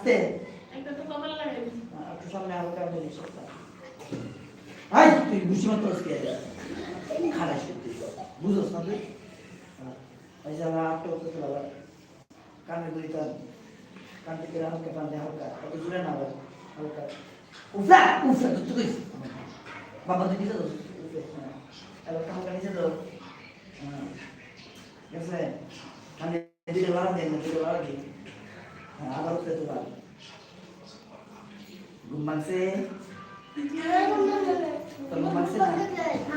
আস্তে। একটা তো সামনে হালকা বলি সত্তা আই তুই বুঝি মাত্র খারাপ বুঝোস না তুই? এই যে আমার আটটা করতে আবার কানে দুই তার কান থেকে হালকা কান দিয়ে হালকা। অত জুড়ে না আবার হালকা। উফরা উফরা তুই তুই বাবা তুই নিচে দাও উফরে হ্যাঁ। হালকা নিচে দাও হ্যাঁ। ঠিক আছে? কানে দিকে বাড়া দেন দিকে বাড়া দিন হ্যাঁ আবার উঠতে তো পারবে ঘুম ভাঙছে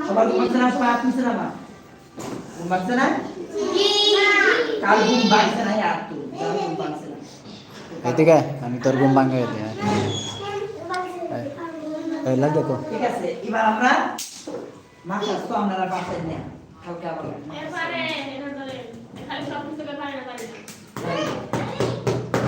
সবার ঘুম ভাঙছে না সবাই মিশে না মা ঘুম ভাঙছে না কাল ঘুম ভাঙছে না আর তো ঘুম ভাঙছে না এদিকে আমি তোর ঘুম ভাঙে গেছি লাগ দেখো ঠিক আছে এবার আমরা মাথা তো আপনারা বাসায় নেন কালকে আবার এরপরে এটা ধরে খালি সব কিছু পারে না পারে না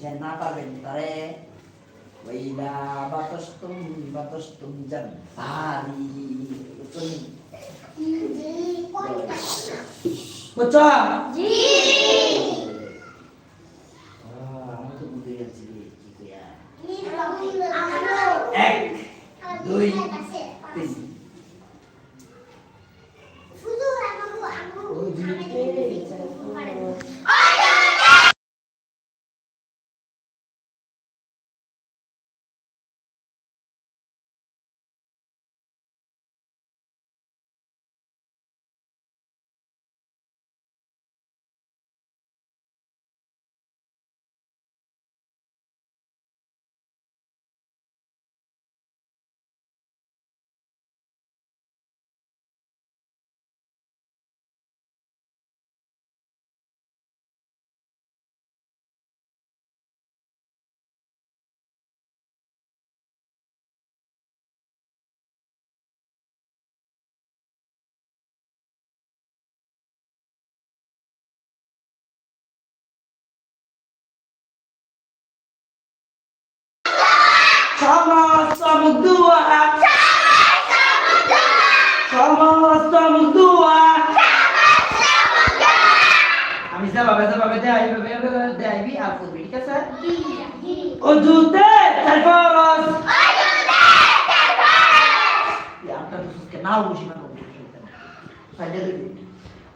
যে না পারবেন তারে ওইলা বাতস্তুম বাতস্তুম জাব্বারি চলি বুঝছ আমি তো বুঝে গেছি কি কইয়া এক দুই সমস্ত মুদুয়া আমি যেভাবে যেভাবে দেয় এইভাবে দেয়বি আর করবি ঠিক আছে? অজুতে আমটা দুসকে নাও বুঝি না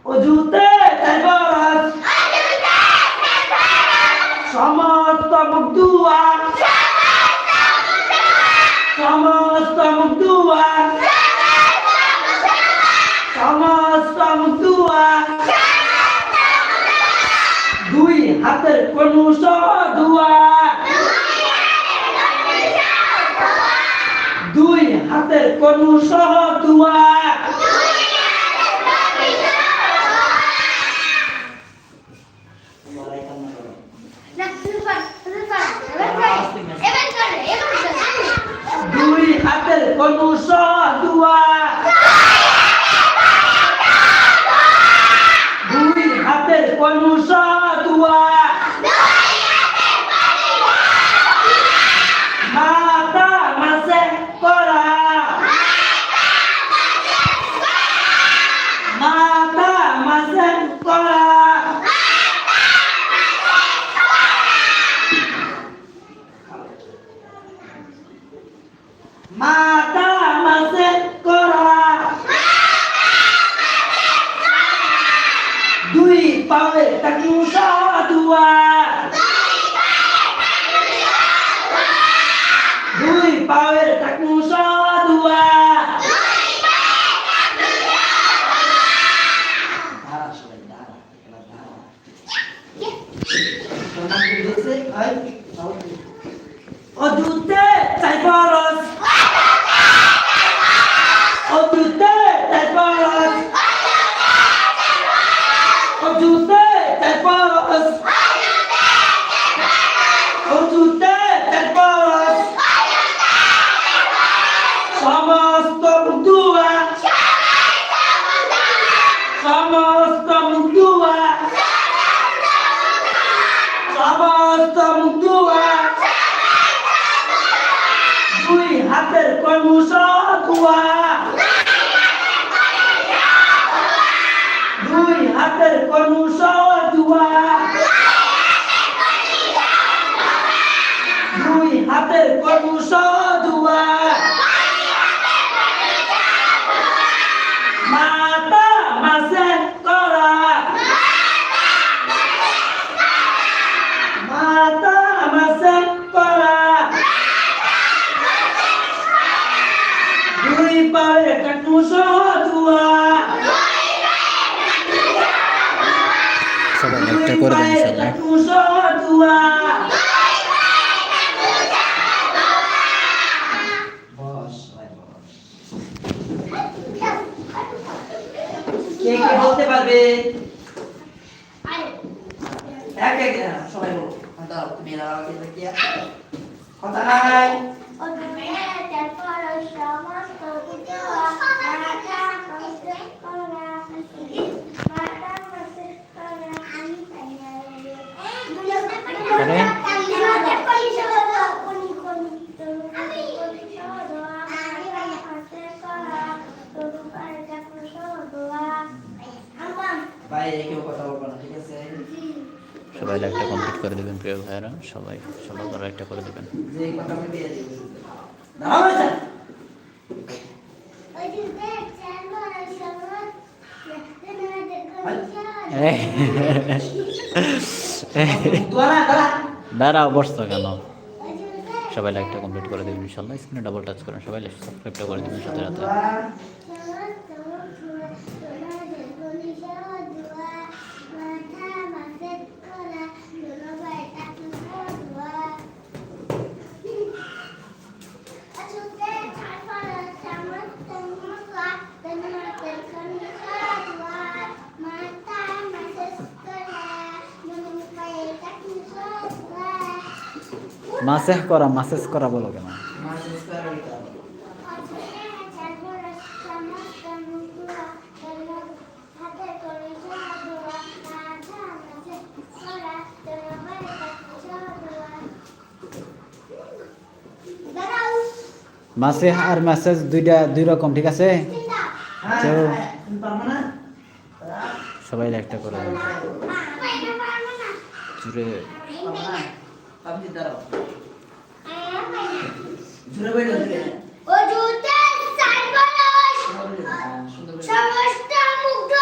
অজুতে তারপর সমস্ত মুদুয়া সমস্ত মুদুয়া হাতের কোনো দুয়া দুই হাতের কোনো দুয়া দুই হাতের কোনো দুয়া দুই হাতের কোনো দুয়া মাতা মাসে করা মাতা মাসে করা মাতা মাসে করা দুই পাবে তাকু সাদুয়া দুই পাবে তাকু সাদুয়া ধারা সবাই ধারা এলা ধারা তোমার কি বলছে আই অজুতে চাই পরস অজুতে চাই পরস অজুতে চাই পরস অজুতে চাই পরস সমস্ত মুখ ধোয়া সমস্ত মুখ ধোয়া দুই হাতের কর্মস ধোয়া দুই হাতের কর্মস সবাই একটা করে দেন কে কে বলতে পারবে? এক এক সবাই বলো। দাঁড়াও তুমি কথা নাই বাইরে কেউ কথা বলব না ঠিক আছে সবাই লাইভটা কমপ্লিট করে দেবেন। প্রিয় ভাইয়েরা সবাই সবাই করে দেবেন। কথা আমি দিয়ে দাঁড়াও বসতো কেন? সবাই লাইভটা কমপ্লিট করে দেবেন, ইনশাল্লাহ। স্ক্রিনে ডাবল টাচ করেন, সবাই সাবস্ক্রাইবটা করে দেবেন, সাথে সাথে। মাসেহ করা মাসেজ করা বলো কেন? মাসেহ আর মেসেজ দুইটা দুই রকম ঠিক আছে? হ্যাঁ। হ্যাঁ, সবাই একটা করে জুড়ে। আপনি দাঁড়াও। জুড়ে বেরো জুড়ে ও জুতে করে সমস্ত মুগ্ধ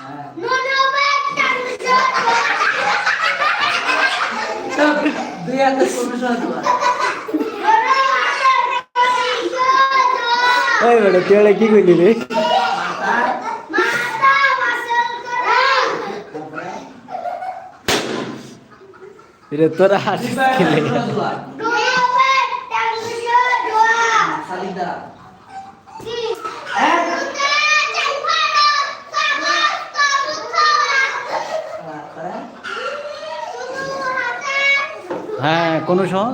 হ্যাঁ ননবে সব দুই হাতে কোনো সহ ওই বেটা তুই কি কইলি রে মাথা মাতা মাসল করা তারপরে রে তোরা হাসিস দুই পায়ে খেলে কোনো দোয়া ননবে তাংশ দোয়া সালিক দ্বারা কি এক জুতে চাইফানো সমস্ত তারপরে শুধু হাতে হ্যাঁ কোনো সহ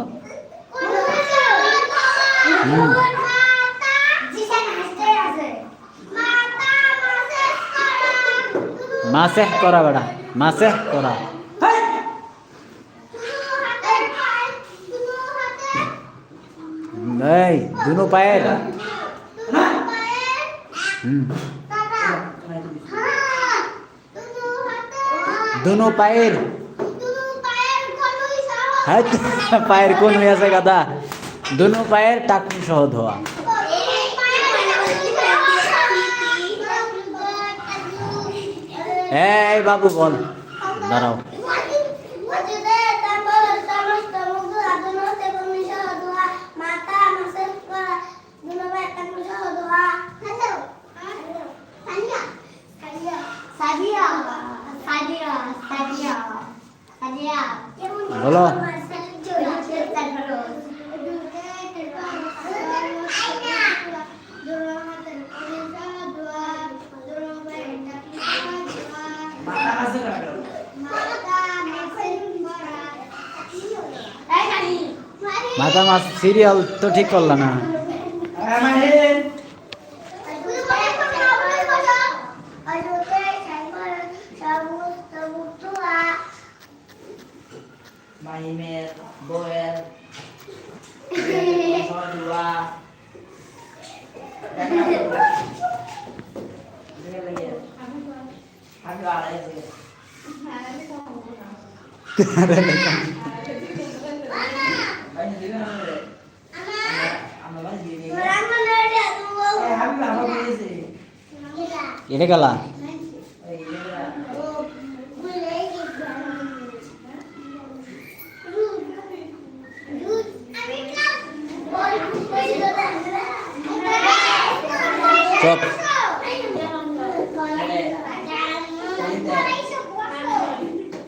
হুম। মাসেহ করা বেটা মাসেহ করা। এই, দুনো পায়ের দুনো পায়ের হ্যাঁ পায়ের কোন হয়ে আছে গাদা? দুনো পায়ের টাকুন সহ ধোয়া। এই, বাবু বল। দাঁড়াও। বলো মাথা মাছ সিরিয়াল তো ঠিক করলা না হ্যাঁ মাহির Ayo, আড়াই হাজার ভাই দিবেন আমাদের আমরা বাড়ি দিয়ে দিই এই হাবিব আমার বলেছে এটা গেলা এই এরা চপ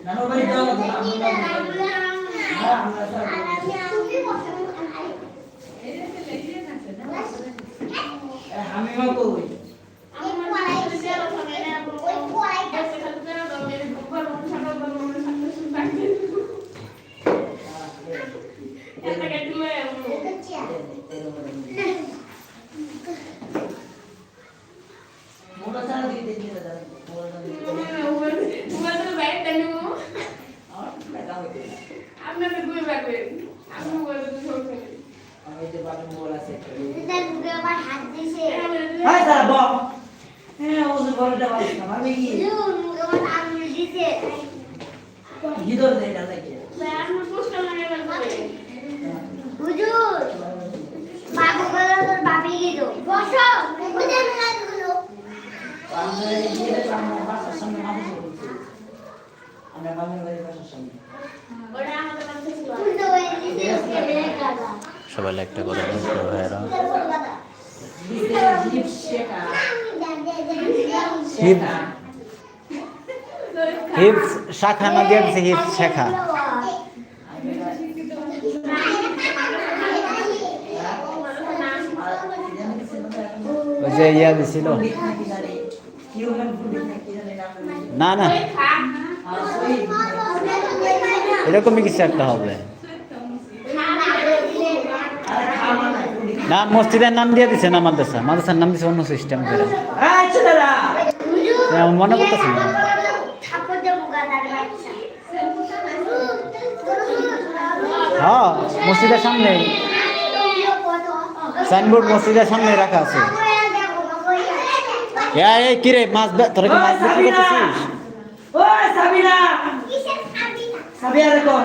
নানু বাড়ি যাওয়া না আমরা সব আমি মা কই মোটা চালা দিয়ে দিয়ে দাদা মোটা দিয়ে আমার টাকা হইতে আপনাদের দুই ব্যাগ আপনি বলে দুটো আমি যে বাকি হাই দাদা বাপ হ্যাঁ ওজন বড়টা বাইক আমি কি আঙুল দিছে না রাখবে হুজুর বাবু বলো তোর বাপি গেছো বসো কোথায়গুলো আমরা বাংলা বাড়ির বাসার সামনে সবাই দিন প্রিয় ভাইয়েরা। জিপ শেখা হিপস না হিপস শেখা। যে ইয়া দিছিল। না না। এরকমই কিছু একটা হবে। না মসজিদের নাম দিয়ে দিছে না মাদ্রাসা। মাদ্রাসার নাম দিছে অন্য সিস্টেম করে। মনে করতেছে না। হ্যাঁ মসজিদের সামনে। সাইনবোর্ড মসজিদের সামনে রাখা আছে। এ এই কিরে মাছ তোরা কি মাছ বিক্রি করতেছিস? ওই সাবিনা। রে কর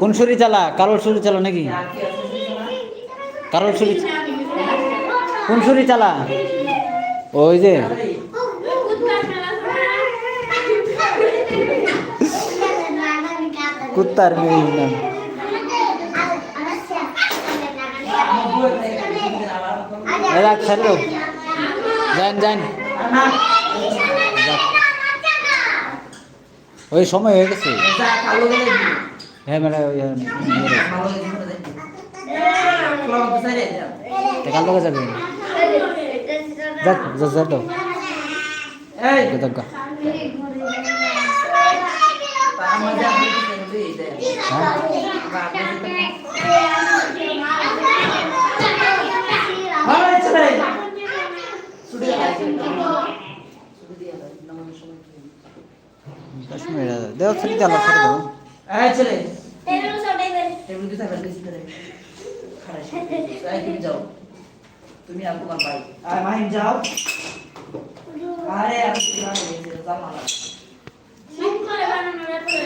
কোন সুরি চালা? কারোর সুরি চালা নাকি? কারোর সুরি কোন সুরি চালা? ওই যে। কুত্তার মেয়ে নাম। এ রাখ ছাড়লো যান যান। ওই সময় হয়ে গেছে। কাল লোকে যাবে যাক যা যা তো দেখা দশ মিনিট দেও ছুটি চালা ছেড়ে দেবো তুমি আর তোমার ভাই। আর মাহিম যাও। আরে আমি করে